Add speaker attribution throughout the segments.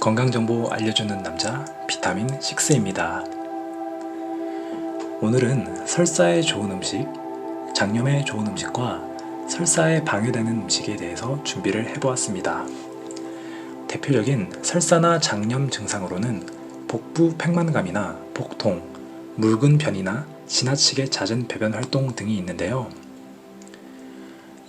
Speaker 1: 건강정보 알려주는 남자 비타민 6입니다. 오늘은 설사에 좋은 음식, 장염에 좋은 음식과 설사에 방해되는 음식에 대해서 준비를 해보았습니다. 대표적인 설사나 장염 증상으로는 복부 팽만감이나 복통, 묽은 변이나 지나치게 잦은 배변 활동 등이 있는데요.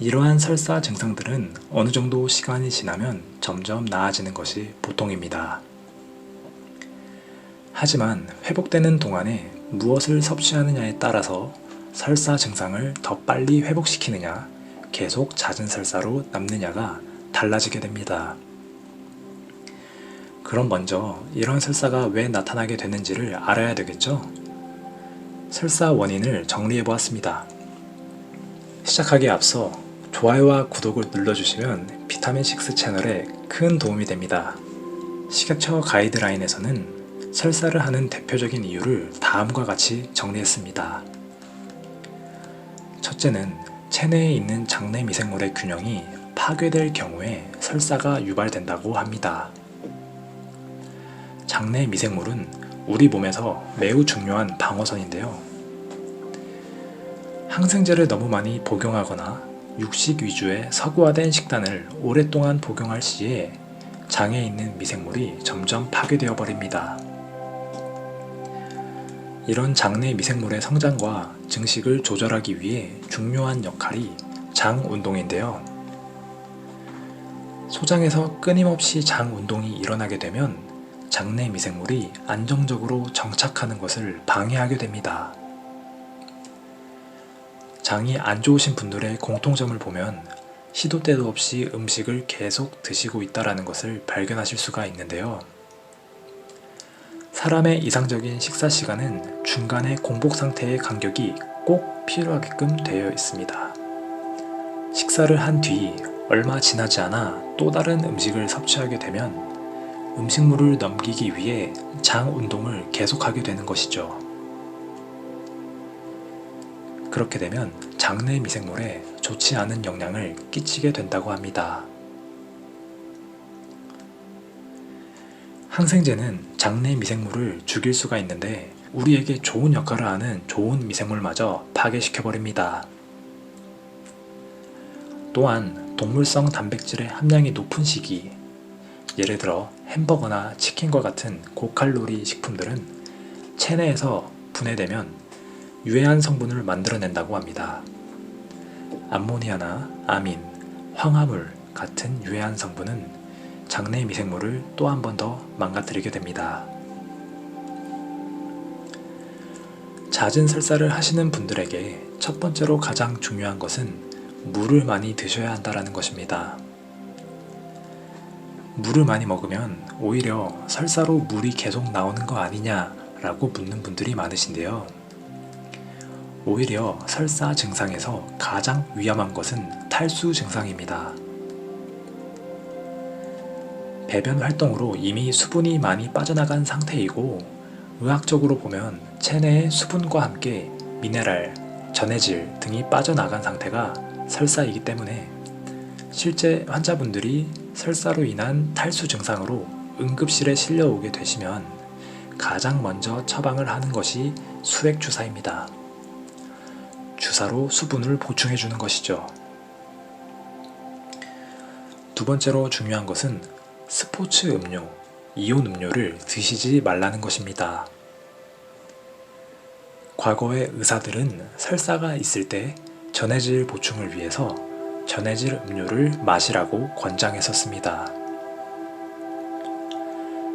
Speaker 1: 이러한 설사 증상들은 어느 정도 시간이 지나면 점점 나아지는 것이 보통입니다. 하지만 회복되는 동안에 무엇을 섭취하느냐에 따라서 설사 증상을 더 빨리 회복시키느냐, 계속 잦은 설사로 남느냐가 달라지게 됩니다. 그럼 먼저 이런 설사가 왜 나타나게 되는지를 알아야 되겠죠? 설사 원인을 정리해 보았습니다. 시작하기에 앞서 좋아요와 구독을 눌러주시면 비타민6 채널에 큰 도움이 됩니다. 식약처 가이드라인에서는 설사를 하는 대표적인 이유를 다음과 같이 정리했습니다. 첫째는 체내에 있는 장내 미생물의 균형이 파괴될 경우에 설사가 유발된다고 합니다. 장내 미생물은 우리 몸에서 매우 중요한 방어선인데요. 항생제를 너무 많이 복용하거나 육식 위주의 서구화된 식단을 오랫동안 복용할 시에 장에 있는 미생물이 점점 파괴되어 버립니다. 이런 장내 미생물의 성장과 증식을 조절하기 위해 중요한 역할이 장 운동인데요. 소장에서 끊임없이 장 운동이 일어나게 되면 장내 미생물이 안정적으로 정착하는 것을 방해하게 됩니다. 장이 안 좋으신 분들의 공통점을 보면 시도 때도 없이 음식을 계속 드시고 있다라는 것을 발견하실 수가 있는데요. 사람의 이상적인 식사 시간은 중간에 공복 상태의 간격이 꼭 필요하게끔 되어 있습니다. 식사를 한 뒤 얼마 지나지 않아 또 다른 음식을 섭취하게 되면 음식물을 넘기기 위해 장 운동을 계속하게 되는 것이죠. 그렇게 되면 장내 미생물에 좋지 않은 영향을 끼치게 된다고 합니다. 항생제는 장내 미생물을 죽일 수가 있는데 우리에게 좋은 역할을 하는 좋은 미생물마저 파괴시켜버립니다. 또한 동물성 단백질의 함량이 높은 식이 예를 들어 햄버거나 치킨과 같은 고칼로리 식품들은 체내에서 분해되면 유해한 성분을 만들어낸다고 합니다. 암모니아나 아민, 황화물 같은 유해한 성분은 장내 미생물을 또 한 번 더 망가뜨리게 됩니다. 잦은 설사를 하시는 분들에게 첫 번째로 가장 중요한 것은 물을 많이 드셔야 한다는 것입니다. 물을 많이 먹으면 오히려 설사로 물이 계속 나오는 거 아니냐라고 묻는 분들이 많으신데요. 오히려 설사 증상에서 가장 위험한 것은 탈수 증상입니다. 배변 활동으로 이미 수분이 많이 빠져나간 상태이고 의학적으로 보면 체내의 수분과 함께 미네랄, 전해질 등이 빠져나간 상태가 설사이기 때문에 실제 환자분들이 설사로 인한 탈수 증상으로 응급실에 실려오게 되시면 가장 먼저 처방을 하는 것이 수액 주사입니다. 주사로 수분을 보충해 주는 것이죠. 두 번째로 중요한 것은 스포츠 음료, 이온 음료를 드시지 말라는 것입니다. 과거의 의사들은 설사가 있을 때 전해질 보충을 위해서 전해질 음료를 마시라고 권장했었습니다.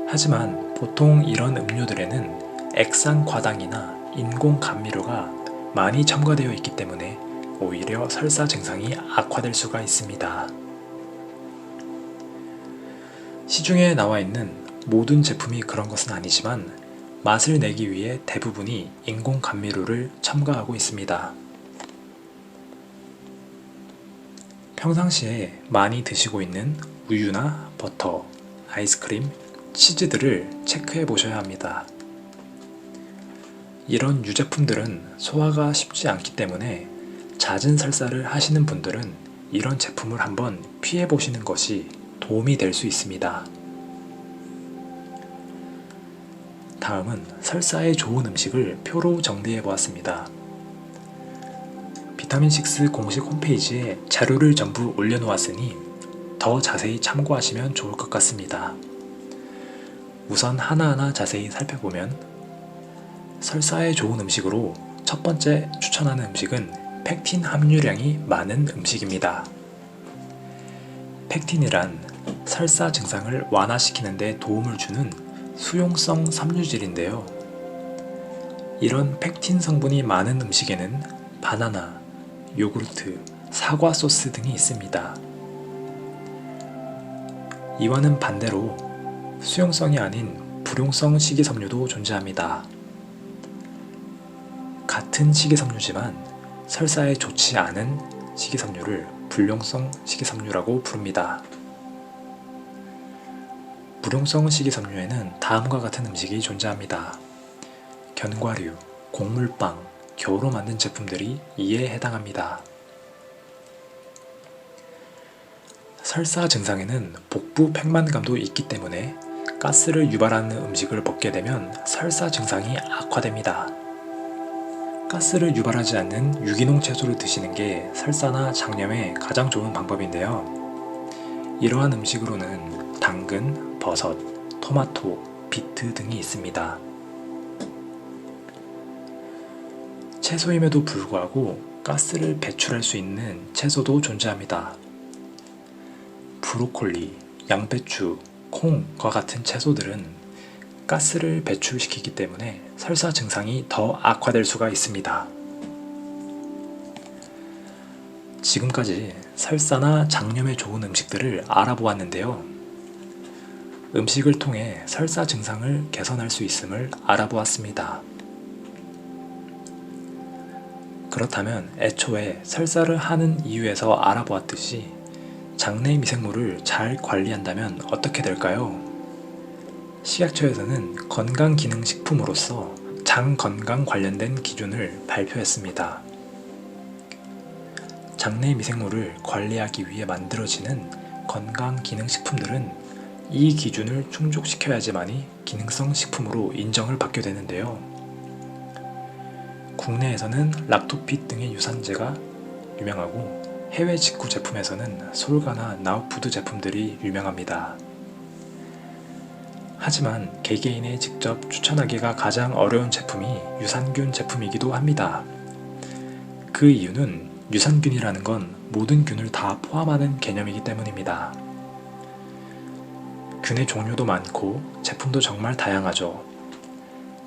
Speaker 1: 하지만 보통 이런 음료들에는 액상 과당이나 인공 감미료가 많이 첨가되어 있기 때문에 오히려 설사 증상이 악화될 수가 있습니다. 시중에 나와 있는 모든 제품이 그런 것은 아니지만 맛을 내기 위해 대부분이 인공 감미료를 첨가하고 있습니다. 평상시에 많이 드시고 있는 우유나 버터, 아이스크림, 치즈들을 체크해 보셔야 합니다. 이런 유제품들은 소화가 쉽지 않기 때문에 잦은 설사를 하시는 분들은 이런 제품을 한번 피해 보시는 것이 도움이 될 수 있습니다. 다음은 설사에 좋은 음식을 표로 정리해 보았습니다. 비타민6 공식 홈페이지에 자료를 전부 올려놓았으니 더 자세히 참고하시면 좋을 것 같습니다. 우선 하나하나 자세히 살펴보면 설사에 좋은 음식으로 첫 번째 추천하는 음식은 팩틴 함유량이 많은 음식입니다. 팩틴이란 설사 증상을 완화시키는 데 도움을 주는 수용성 섬유질인데요. 이런 팩틴 성분이 많은 음식에는 바나나, 요구르트, 사과 소스 등이 있습니다. 이와는 반대로 수용성이 아닌 불용성 식이섬유도 존재합니다. 같은 식이섬유지만 설사에 좋지 않은 식이섬유를 불용성 식이섬유라고 부릅니다. 불용성 식이섬유에는 다음과 같은 음식이 존재합니다. 견과류, 곡물빵, 겨우로 만든 제품들이 이에 해당합니다. 설사 증상에는 복부 팽만감도 있기 때문에 가스를 유발하는 음식을 먹게 되면 설사 증상이 악화됩니다. 가스를 유발하지 않는 유기농 채소를 드시는 게 설사나 장염에 가장 좋은 방법인데요. 이러한 음식으로는 당근, 버섯, 토마토, 비트 등이 있습니다. 채소임에도 불구하고 가스를 배출할 수 있는 채소도 존재합니다. 브로콜리, 양배추, 콩과 같은 채소들은 가스를 배출시키기 때문에 설사 증상이 더 악화될 수가 있습니다. 지금까지 설사나 장염에 좋은 음식들을 알아보았는데요. 음식을 통해 설사 증상을 개선할 수 있음을 알아보았습니다. 그렇다면 애초에 설사를 하는 이유에서 알아보았듯이 장내 미생물을 잘 관리한다면 어떻게 될까요? 식약처에서는 건강기능식품으로서 장 건강 관련된 기준을 발표했습니다. 장내 미생물을 관리하기 위해 만들어지는 건강기능식품들은 이 기준을 충족시켜야지만이 기능성 식품으로 인정을 받게 되는데요. 국내에서는 락토핏 등의 유산제가 유명하고 해외 직구 제품에서는 솔가나 나우푸드 제품들이 유명합니다. 하지만 개개인에 직접 추천하기가 가장 어려운 제품이 유산균 제품이기도 합니다. 그 이유는 유산균이라는 건 모든 균을 다 포함하는 개념이기 때문입니다. 균의 종류도 많고 제품도 정말 다양하죠.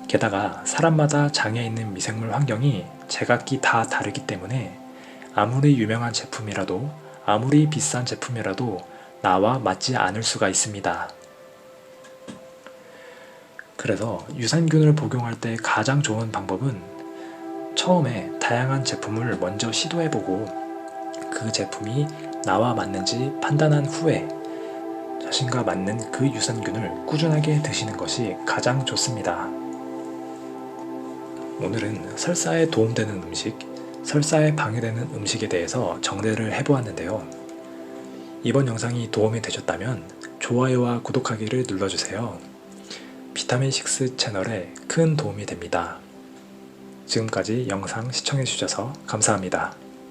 Speaker 1: 게다가 사람마다 장에 있는 미생물 환경이 제각기 다 다르기 때문에 아무리 유명한 제품이라도 아무리 비싼 제품이라도 나와 맞지 않을 수가 있습니다. 그래서 유산균을 복용할 때 가장 좋은 방법은 처음에 다양한 제품을 먼저 시도해보고 그 제품이 나와 맞는지 판단한 후에 자신과 맞는 그 유산균을 꾸준하게 드시는 것이 가장 좋습니다. 오늘은 설사에 도움되는 음식, 설사에 방해되는 음식에 대해서 정리를 해보았는데요. 이번 영상이 도움이 되셨다면 좋아요와 구독하기를 눌러주세요. 비타민6 채널에 큰 도움이 됩니다. 지금까지 영상 시청해주셔서 감사합니다.